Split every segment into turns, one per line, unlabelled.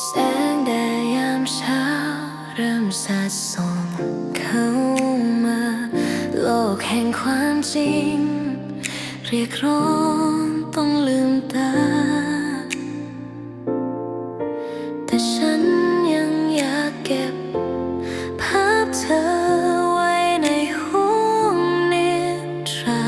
แสงแดดยามเช้า เริ่มสาดส่องเข้ามา โลกแห่งความจริง เรียกร้องต้องลืมตา แต่ฉันยังอยากเก็บ ภาพเธอไว้ในห้องนิทรา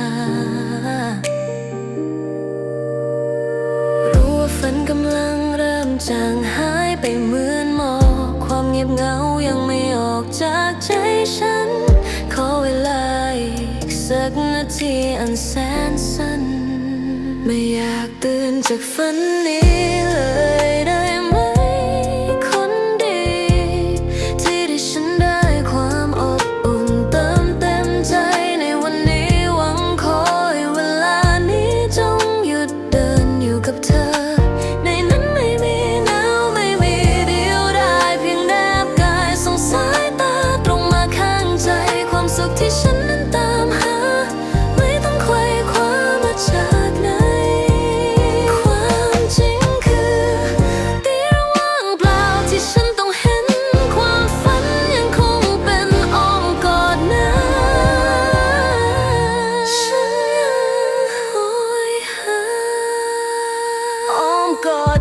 รู้ว่าฝันกำลังเริ่มจางหาย ไปเหมือนหมอกความเงียบเหงายังไม่ออกจากใจฉัน ขอเวลาอีกสักนาทีอันแสนสั้น ไม่อยากตื่นจากฝันนี้ go.